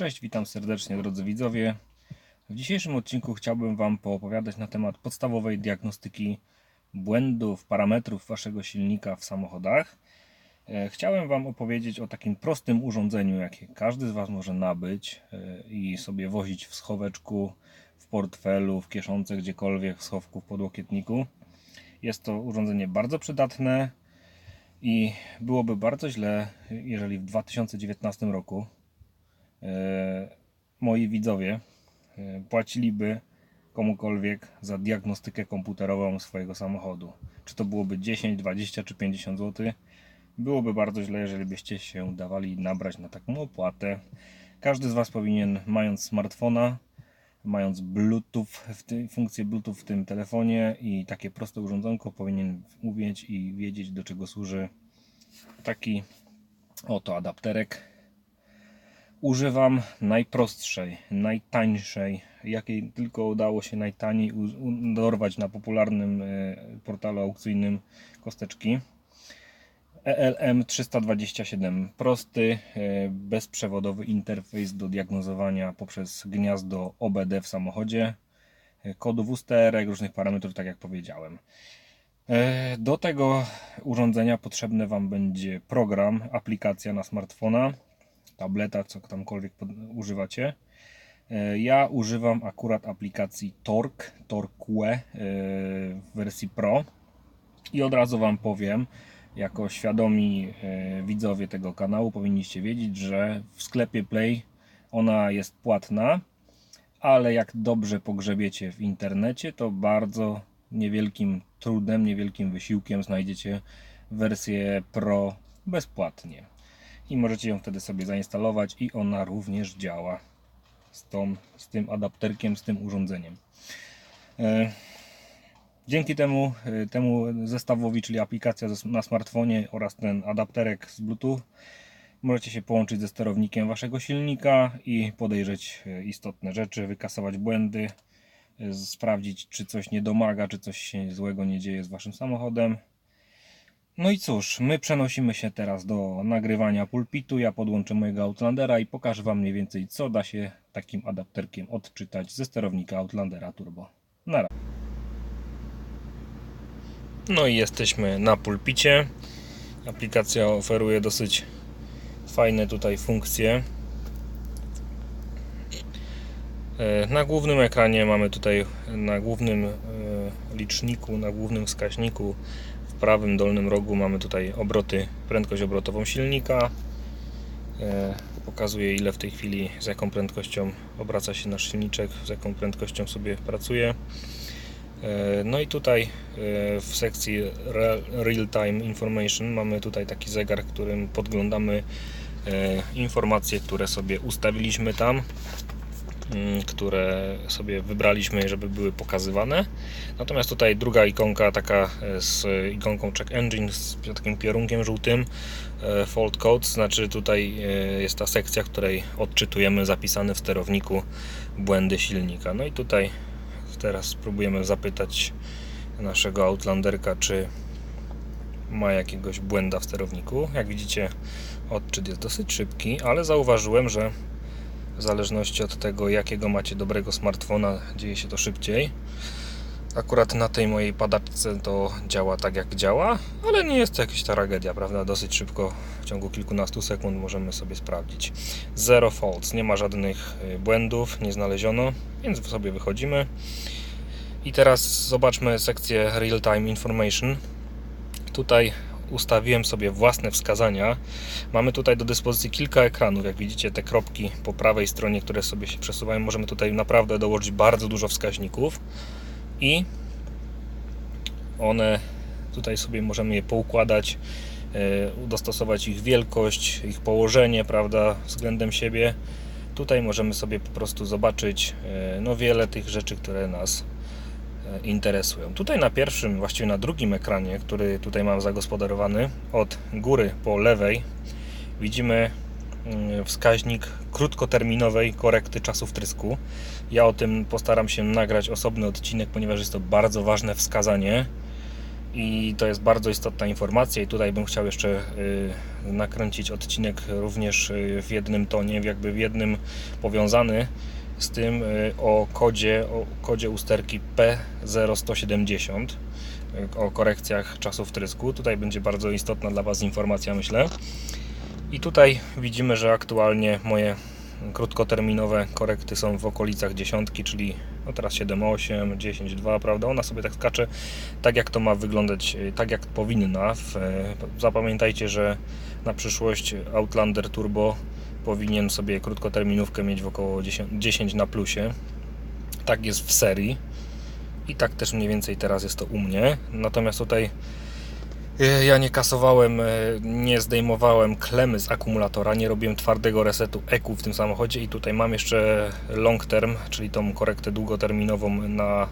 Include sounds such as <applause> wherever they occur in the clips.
Cześć, witam serdecznie drodzy widzowie. W dzisiejszym odcinku chciałbym Wam poopowiadać na temat podstawowej diagnostyki błędów, parametrów Waszego silnika w samochodach. E, Chciałem Wam opowiedzieć o takim prostym urządzeniu, jakie każdy z Was może nabyć e, i sobie wozić w schoweczku, w portfelu, w kieszonce, gdziekolwiek, w schowku, w podłokietniku. Jest to urządzenie bardzo przydatne i byłoby bardzo źle, jeżeli w 2019 roku moi widzowie e, płaciliby komukolwiek za diagnostykę komputerową swojego samochodu. Czy to byłoby 10, 20 czy 50 zł. Byłoby bardzo źle, jeżeli byście się dawali nabrać na taką opłatę. Każdy z Was powinien, mając smartfona, mając Bluetooth, w tym, funkcję Bluetooth w tym telefonie i takie proste urządzonko, powinien umieć i wiedzieć, do czego służy taki oto adapterek używam najprostszej, najtańszej, jakiej tylko udało się najtaniej dorwać na popularnym e, portalu aukcyjnym kosteczki. ELM 327. Prosty, e, bezprzewodowy interfejs do diagnozowania poprzez gniazdo OBD w samochodzie, e, kodów usterek, różnych parametrów, tak jak powiedziałem. Do tego urządzenia potrzebny Wam będzie program, aplikacja na smartfona, tableta, co tamkolwiek używacie. E, Ja używam akurat aplikacji Torque, Torque e, w wersji Pro i od razu Wam powiem, jako świadomi e, widzowie tego kanału powinniście wiedzieć, że w sklepie Play ona jest płatna, ale jak dobrze pogrzebiecie w internecie, to bardzo niewielkim trudem, niewielkim wysiłkiem znajdziecie wersję Pro bezpłatnie. I możecie ją wtedy sobie zainstalować i ona również działa z, tą, z tym adapterkiem, z tym urządzeniem. E, Dzięki temu, e, temu zestawowi, czyli aplikacja na smartfonie oraz ten adapterek z Bluetooth, możecie się połączyć ze sterownikiem waszego silnika i podejrzeć e, istotne rzeczy, wykasować błędy, sprawdzić, czy coś nie domaga, czy coś złego nie dzieje z waszym samochodem. No i cóż, my przenosimy się teraz do nagrywania pulpitu. Ja podłączę mojego Outlandera i pokażę Wam mniej więcej, co da się takim adapterkiem odczytać ze sterownika Outlandera Turbo. Na razie. No i jesteśmy na pulpicie. Aplikacja oferuje dosyć fajne tutaj funkcje. E, Na głównym ekranie mamy tutaj na głównym e, liczniku, na głównym wskaźniku prawym dolnym rogu mamy tutaj obroty, prędkość obrotową silnika. E, Pokazuje ile w tej chwili, z jaką prędkością obraca się nasz silniczek, z jaką prędkością sobie pracuje. E, No i tutaj e, w sekcji Real- Time Information mamy tutaj taki zegar, którym podglądamy informacje, które sobie ustawiliśmy tam które sobie wybraliśmy, żeby były pokazywane. Natomiast tutaj druga ikonka, taka e, z ikonką Check Engine, z takim piorunkiem żółtym, e, Fault Code, znaczy tutaj e, jest ta sekcja, w której odczytujemy zapisane w sterowniku błędy silnika. No i tutaj teraz spróbujemy zapytać naszego Outlanderka, czy ma jakiegoś błęda w sterowniku. Jak widzicie, odczyt jest dosyć szybki, ale zauważyłem, że w zależności od tego, jakiego macie dobrego smartfona, dzieje się to szybciej. Akurat na tej mojej padaczce to działa tak jak działa, ale nie jest to jakaś tragedia, prawda? Dosyć szybko, w ciągu kilkunastu sekund możemy sobie sprawdzić. Zero faults, nie ma żadnych y, błędów, nie znaleziono, więc sobie wychodzimy. I teraz zobaczmy sekcję Real Time Information. Tutaj ustawiłem sobie własne wskazania. Mamy tutaj do dyspozycji kilka ekranów. Jak widzicie, te kropki po prawej stronie, które sobie się przesuwają, możemy tutaj naprawdę dołożyć bardzo dużo wskaźników i one tutaj sobie możemy je poukładać, e, dostosować ich wielkość, ich położenie, prawda, względem siebie. Tutaj możemy sobie po prostu zobaczyć e, no wiele tych rzeczy, które nas interesują. Tutaj na pierwszym, właściwie na drugim ekranie, który tutaj mam zagospodarowany, od góry po lewej widzimy mm, wskaźnik krótkoterminowej korekty czasu wtrysku. Ja o tym postaram się nagrać osobny odcinek, ponieważ jest to bardzo ważne wskazanie I to jest bardzo istotna informacja i tutaj bym chciał jeszcze y, nakręcić odcinek również y, w jednym tonie, jakby w jednym powiązany z tym y, o kodzie, o kodzie usterki P0170 y, o korekcjach czasu wtrysku. Tutaj będzie bardzo istotna dla Was informacja, myślę. I tutaj widzimy, że aktualnie moje krótkoterminowe korekty są w okolicach dziesiątki, czyli no teraz 7,8, 10,2, prawda? Ona sobie tak skacze, tak jak to ma wyglądać, y, tak jak powinna. Zapamiętajcie, że na przyszłość Outlander Turbo powinien sobie krótkoterminówkę mieć w około 10, 10 na plusie. Tak jest w serii. I tak też mniej więcej teraz jest to u mnie. Natomiast tutaj e, ja nie kasowałem, e, nie zdejmowałem klemy z akumulatora, nie robiłem twardego resetu EQ w tym samochodzie i tutaj mam jeszcze long term, czyli tą korektę długoterminową na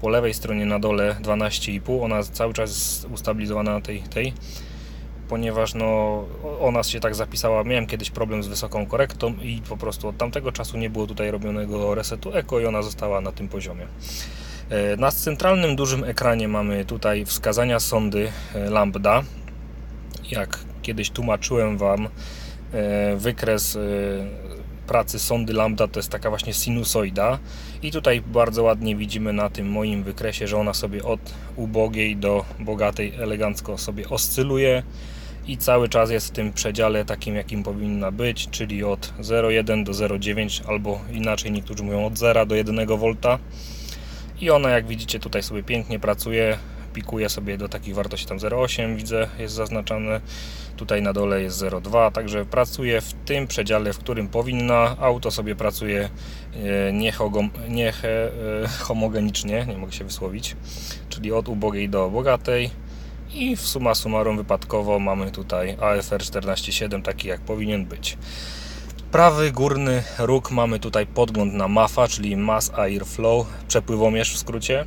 po lewej stronie na dole 12,5. Ona cały czas jest ustabilizowana na tej, tej ponieważ no, ona się tak zapisała. Miałem kiedyś problem z wysoką korektą i po prostu od tamtego czasu nie było tutaj robionego resetu eko i ona została na tym poziomie. E, Na centralnym dużym ekranie mamy tutaj wskazania sondy e, lambda. Jak kiedyś tłumaczyłem Wam, e, wykres pracy sondy lambda to jest taka właśnie sinusoida i tutaj bardzo ładnie widzimy na tym moim wykresie, że ona sobie od ubogiej do bogatej elegancko sobie oscyluje i cały czas jest w tym przedziale takim jakim powinna być, czyli od 0,1 do 0,9 albo inaczej niektórzy mówią od 0 do 1 V i ona jak widzicie tutaj sobie pięknie pracuje pikuje sobie do takich wartości tam 0,8 widzę jest zaznaczane. Tutaj na dole jest 0,2 także pracuje w tym przedziale w którym powinna. Auto sobie pracuje e, niehe, e, nie mogę się wysłowić czyli od ubogiej do bogatej i w summa summarum wypadkowo mamy tutaj AFR 14.7 taki jak powinien być prawy górny róg mamy tutaj podgląd na MAFA, czyli Mass Air Flow, przepływomierz w skrócie.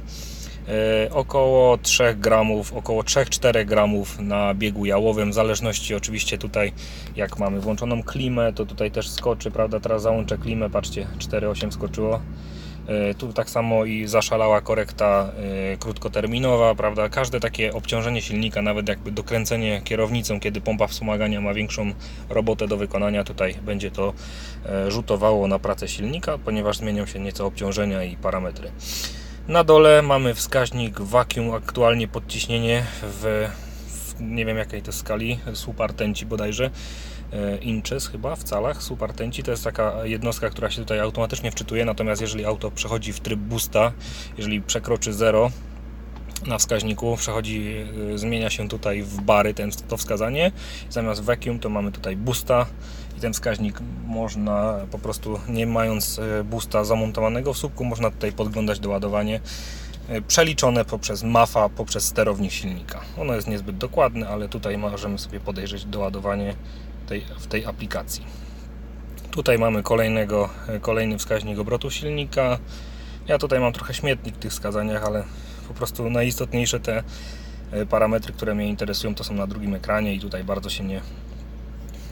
E, około 3 gramów, około 3-4 gramów na biegu jałowym, w zależności oczywiście tutaj jak mamy włączoną klimę, to tutaj też skoczy, prawda, teraz załączę klimę, patrzcie, 4,8 skoczyło. E, Tu tak samo i zaszalała korekta e, krótkoterminowa, prawda? Każde takie obciążenie silnika, nawet jakby dokręcenie kierownicą, kiedy pompa wspomagania ma większą robotę do wykonania, tutaj będzie to e, rzutowało na pracę silnika, ponieważ zmienią się nieco obciążenia i parametry. Na dole mamy wskaźnik vacuum, aktualnie podciśnienie w, w nie wiem jakiej to skali, słupartenci bodajże e, inches chyba w calach. Supertenci to jest taka jednostka, która się tutaj automatycznie wczytuje, natomiast jeżeli auto przechodzi w tryb boosta, jeżeli przekroczy 0 na wskaźniku, przechodzi, y, zmienia się tutaj w bary ten, to wskazanie. Zamiast vacuum to mamy tutaj boosta i ten wskaźnik można po prostu nie mając y, boosta zamontowanego w słupku, można tutaj podglądać doładowanie przeliczone poprzez MAFA, poprzez sterownik silnika. Ono jest niezbyt dokładne, ale tutaj możemy sobie podejrzeć doładowanie tej, w tej aplikacji. Tutaj mamy kolejnego, kolejny wskaźnik obrotu silnika. Ja tutaj mam trochę śmietnik w tych wskazaniach, ale po prostu najistotniejsze te e, parametry, które mnie interesują, to są na drugim ekranie i tutaj bardzo się nie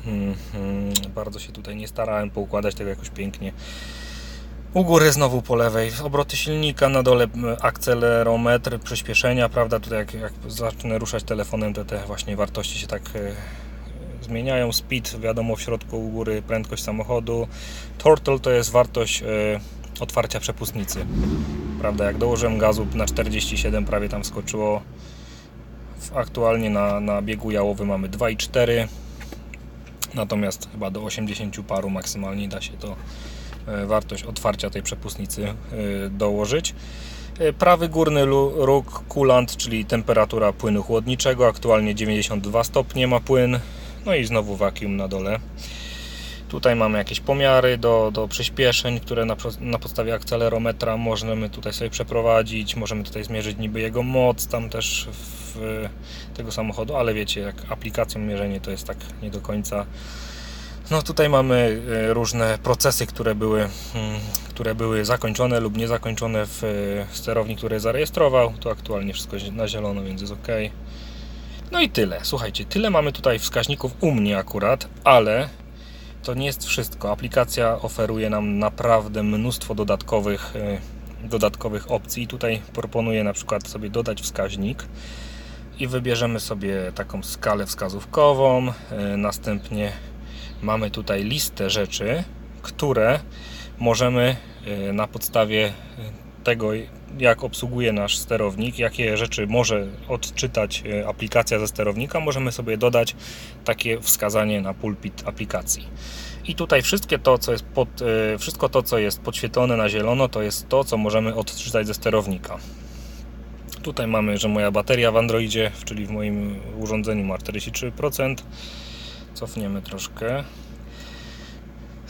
mm, mm, bardzo się tutaj nie starałem poukładać tego jakoś pięknie. U góry znowu po lewej obroty silnika, na dole akcelerometr przyspieszenia, prawda? Tutaj jak, jak zacznę ruszać telefonem, to te właśnie wartości się tak e, zmieniają. Speed, wiadomo, w środku u góry prędkość samochodu. Turtle to jest wartość e, otwarcia przepustnicy. Prawda, jak dołożyłem gazu na 47, prawie tam skoczyło. Aktualnie na, na biegu jałowym mamy 2,4. Natomiast chyba do 80 paru maksymalnie da się to e, wartość otwarcia tej przepustnicy e, dołożyć. Prawy górny róg kulant, czyli temperatura płynu chłodniczego, aktualnie 92 stopnie ma płyn, no i znowu vacuum na dole. Tutaj mamy jakieś pomiary do, do przyspieszeń, które na, na podstawie akcelerometra możemy tutaj sobie przeprowadzić. Możemy tutaj zmierzyć niby jego moc tam też w tego samochodu, ale wiecie, jak aplikacją mierzenie to jest tak nie do końca. No tutaj mamy e, różne procesy, które były, mm, które były zakończone lub niezakończone w e, sterowni, który zarejestrował. To aktualnie wszystko na zielono, więc jest ok. No i tyle. Słuchajcie, tyle mamy tutaj wskaźników u mnie akurat, ale to nie jest wszystko. Aplikacja oferuje nam naprawdę mnóstwo dodatkowych, e, dodatkowych opcji. Tutaj proponuję na przykład sobie dodać wskaźnik i wybierzemy sobie taką skalę wskazówkową. E, Następnie mamy tutaj listę rzeczy, które możemy e, na podstawie tego, jak obsługuje nasz sterownik, jakie rzeczy może odczytać e, aplikacja ze sterownika, możemy sobie dodać takie wskazanie na pulpit aplikacji. I tutaj wszystkie to, co jest pod, e, wszystko to, co jest podświetlone na zielono, to jest to, co możemy odczytać ze sterownika. Tutaj mamy, że moja bateria w Androidzie, czyli w moim urządzeniu ma 43%. Cofniemy troszkę.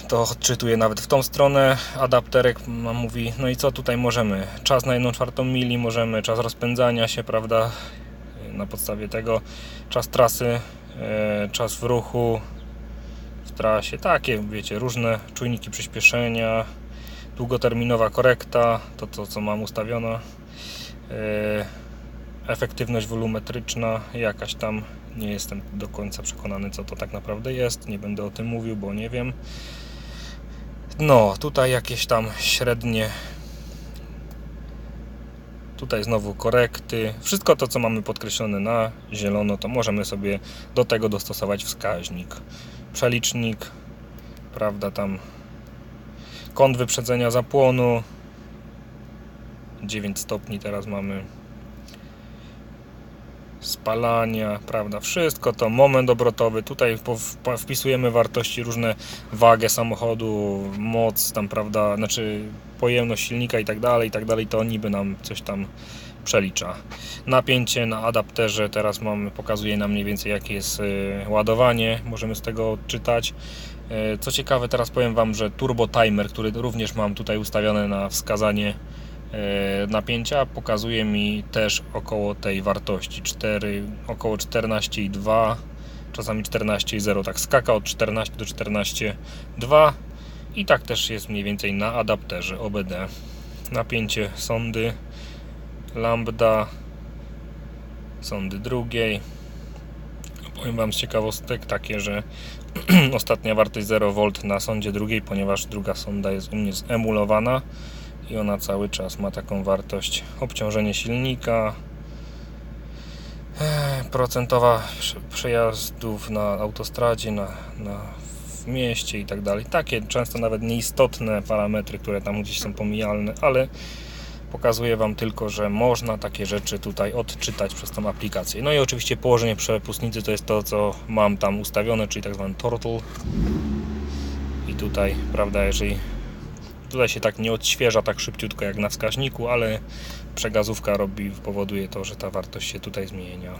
To odczytuje nawet w tą stronę. Adapterek mówi, no i co tutaj możemy? Czas na 1 czwartą mili możemy, czas rozpędzania się, prawda? Na podstawie tego czas trasy, e, czas w ruchu, w trasie, takie wiecie, różne czujniki przyspieszenia, długoterminowa korekta, to to co mam ustawione, e, efektywność wolumetryczna, jakaś tam, nie jestem do końca przekonany co to tak naprawdę jest, nie będę o tym mówił, bo nie wiem. No, tutaj jakieś tam średnie. Tutaj znowu korekty. Wszystko to, co mamy podkreślone na zielono, to możemy sobie do tego dostosować wskaźnik. Przelicznik, prawda, tam kąt wyprzedzenia zapłonu. 9 stopni teraz mamy spalania, prawda, wszystko to, moment obrotowy, tutaj wpisujemy wartości różne, wagę samochodu, moc tam, prawda, znaczy pojemność silnika i tak dalej, i tak dalej, to niby nam coś tam przelicza. Napięcie na adapterze teraz mamy, pokazuje nam mniej więcej jakie jest y, ładowanie, możemy z tego odczytać. Y, Co ciekawe, teraz powiem Wam, że turbo timer, który również mam tutaj ustawiony na wskazanie napięcia pokazuje mi też około tej wartości. 4, około 14,2 czasami 14,0 tak skaka od 14 do 14,2 i tak też jest mniej więcej na adapterze OBD napięcie sondy lambda sondy drugiej. Powiem Wam z ciekawostek takie, że <clears throat> ostatnia wartość 0V na sondzie drugiej, ponieważ druga sonda jest u mnie zemulowana i ona cały czas ma taką wartość obciążenie silnika eh, procentowa prze- przejazdów na autostradzie na, na, w mieście i tak dalej takie często nawet nieistotne parametry, które tam gdzieś są pomijalne, ale pokazuję Wam tylko, że można takie rzeczy tutaj odczytać przez tą aplikację. No i oczywiście położenie przepustnicy to jest to, co mam tam ustawione, czyli tak zwany turtle. I tutaj, prawda, jeżeli tutaj się tak nie odświeża tak szybciutko jak na wskaźniku, ale przegazówka robi, powoduje to, że ta wartość się tutaj zmienia.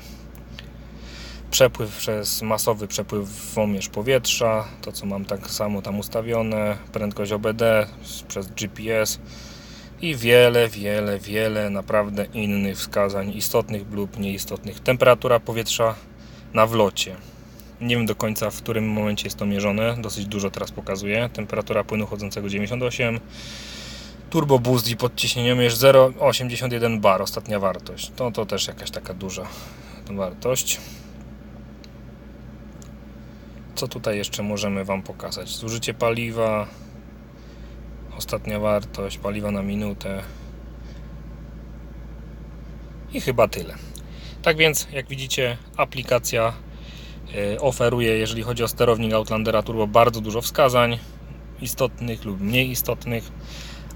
Przepływ przez masowy przepływ womierz powietrza, to co mam tak samo tam ustawione, prędkość OBD przez GPS i wiele, wiele, wiele naprawdę innych wskazań istotnych lub nieistotnych. Temperatura powietrza na wlocie. Nie wiem do końca w którym momencie jest to mierzone, dosyć dużo teraz pokazuje. Temperatura płynu chodzącego 98. Turbo boost i podciśnieniem jest 0,81 bar, ostatnia wartość. To, to też jakaś taka duża wartość. Co tutaj jeszcze możemy Wam pokazać? Zużycie paliwa, ostatnia wartość, paliwa na minutę i chyba tyle. Tak więc, jak widzicie, aplikacja oferuje, jeżeli chodzi o sterownik Outlandera Turbo, bardzo dużo wskazań istotnych lub mniej istotnych,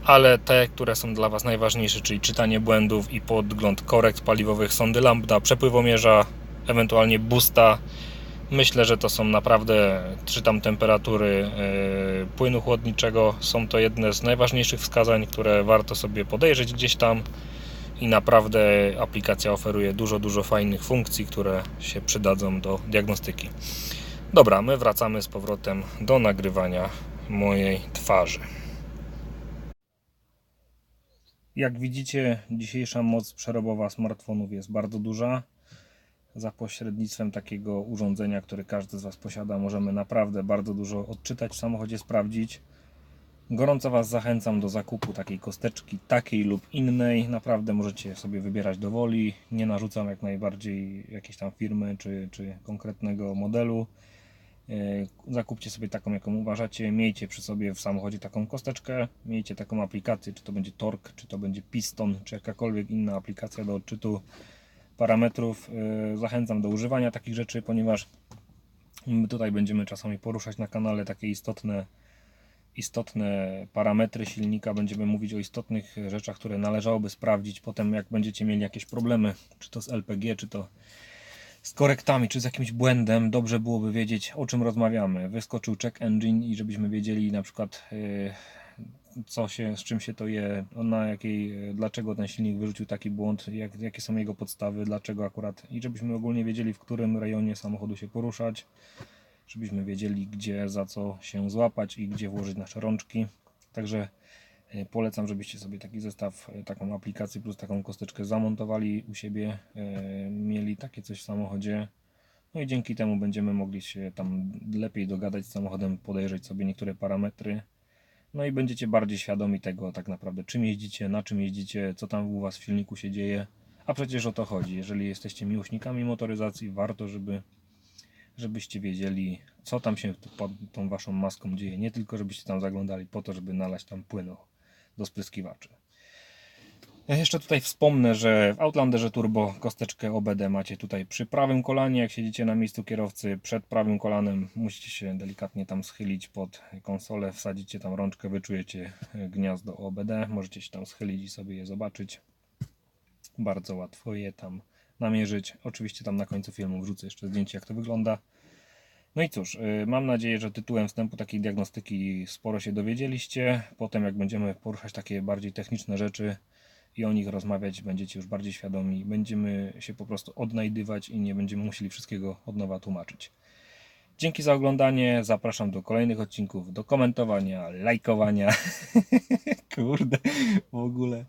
ale te, które są dla Was najważniejsze, czyli czytanie błędów i podgląd korekt paliwowych sondy lambda, przepływomierza, ewentualnie boosta, Myślę, że to są naprawdę, czytam temperatury e, płynu chłodniczego. Są to jedne z najważniejszych wskazań, które warto sobie podejrzeć gdzieś tam. I naprawdę aplikacja oferuje dużo, dużo fajnych funkcji, które się przydadzą do diagnostyki. Dobra, my wracamy z powrotem do nagrywania mojej twarzy. Jak widzicie, dzisiejsza moc przerobowa smartfonów jest bardzo duża za pośrednictwem takiego urządzenia, które każdy z Was posiada, możemy naprawdę bardzo dużo odczytać w samochodzie, sprawdzić. Gorąco Was zachęcam do zakupu takiej kosteczki, takiej lub innej. Naprawdę możecie sobie wybierać do woli. Nie narzucam jak najbardziej jakiejś tam firmy czy, czy konkretnego modelu. Yy, Zakupcie sobie taką, jaką uważacie. Miejcie przy sobie w samochodzie taką kosteczkę. Miejcie taką aplikację, czy to będzie Torque, czy to będzie Piston, czy jakakolwiek inna aplikacja do odczytu parametrów. E, Zachęcam do używania takich rzeczy, ponieważ tutaj będziemy czasami poruszać na kanale takie istotne, istotne parametry silnika. Będziemy mówić o istotnych rzeczach, które należałoby sprawdzić potem, jak będziecie mieli jakieś problemy, czy to z LPG, czy to z korektami, czy z jakimś błędem. Dobrze byłoby wiedzieć, o czym rozmawiamy. Wyskoczył check engine i żebyśmy wiedzieli na przykład. Yy, co się, z czym się to je, na jakiej, dlaczego ten silnik wyrzucił taki błąd, jak, jakie są jego podstawy, dlaczego akurat i żebyśmy ogólnie wiedzieli, w którym rejonie samochodu się poruszać, żebyśmy wiedzieli, gdzie, za co się złapać i gdzie włożyć nasze rączki. Także e, polecam, żebyście sobie taki zestaw, e, taką aplikację plus taką kosteczkę zamontowali u siebie, e, mieli takie coś w samochodzie. No i dzięki temu będziemy mogli się tam lepiej dogadać z samochodem, podejrzeć sobie niektóre parametry. No i będziecie bardziej świadomi tego tak naprawdę, czym jeździcie, na czym jeździcie, co tam u Was w silniku się dzieje. A przecież o to chodzi. Jeżeli jesteście miłośnikami motoryzacji, warto, żeby, żebyście wiedzieli, co tam się pod tą Waszą maską dzieje. Nie tylko, żebyście tam zaglądali po to, żeby nalać tam płynu do spryskiwaczy. Ja jeszcze tutaj wspomnę, że w Outlanderze Turbo kosteczkę OBD macie tutaj przy prawym kolanie, jak siedzicie na miejscu kierowcy, przed prawym kolanem musicie się delikatnie tam schylić pod konsolę, wsadzicie tam rączkę, wyczujecie gniazdo OBD, możecie się tam schylić i sobie je zobaczyć. Bardzo łatwo je tam namierzyć. Oczywiście tam na końcu filmu wrzucę jeszcze zdjęcie jak to wygląda. No i cóż, y, mam nadzieję, że tytułem wstępu takiej diagnostyki sporo się dowiedzieliście. Potem jak będziemy poruszać takie bardziej techniczne rzeczy, i o nich rozmawiać, będziecie już bardziej świadomi. Będziemy się po prostu odnajdywać i nie będziemy musieli wszystkiego od nowa tłumaczyć. Dzięki za oglądanie. Zapraszam do kolejnych odcinków, do komentowania, lajkowania. <laughs> Kurde, w ogóle.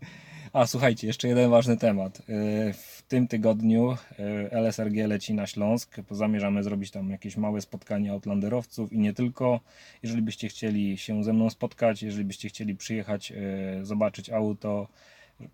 A słuchajcie, jeszcze jeden ważny temat. Yy, W tym tygodniu yy, LSRG leci na Śląsk. Zamierzamy zrobić tam jakieś małe spotkanie outlanderowców i nie tylko. Jeżeli byście chcieli się ze mną spotkać, jeżeli byście chcieli przyjechać, yy, zobaczyć auto,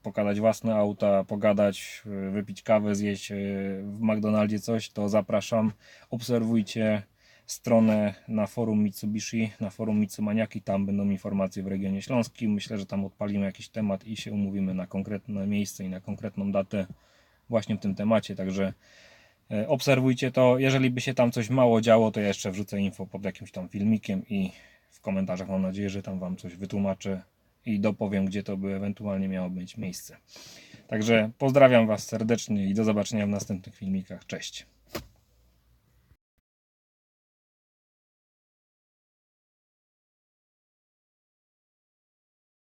pokazać własne auta, pogadać, y, wypić kawę, zjeść y, w McDonaldzie coś, to zapraszam. Obserwujcie stronę na forum Mitsubishi, na forum Mitsumaniaki, tam będą informacje w regionie śląskim. Myślę, że tam odpalimy jakiś temat i się umówimy na konkretne miejsce i na konkretną datę właśnie w tym temacie, także e, obserwujcie to. Jeżeli by się tam coś mało działo, to ja jeszcze wrzucę info pod jakimś tam filmikiem i w komentarzach mam nadzieję, że tam Wam coś wytłumaczę i dopowiem, gdzie to by ewentualnie miało mieć miejsce. Także pozdrawiam Was serdecznie i do zobaczenia w następnych filmikach. Cześć.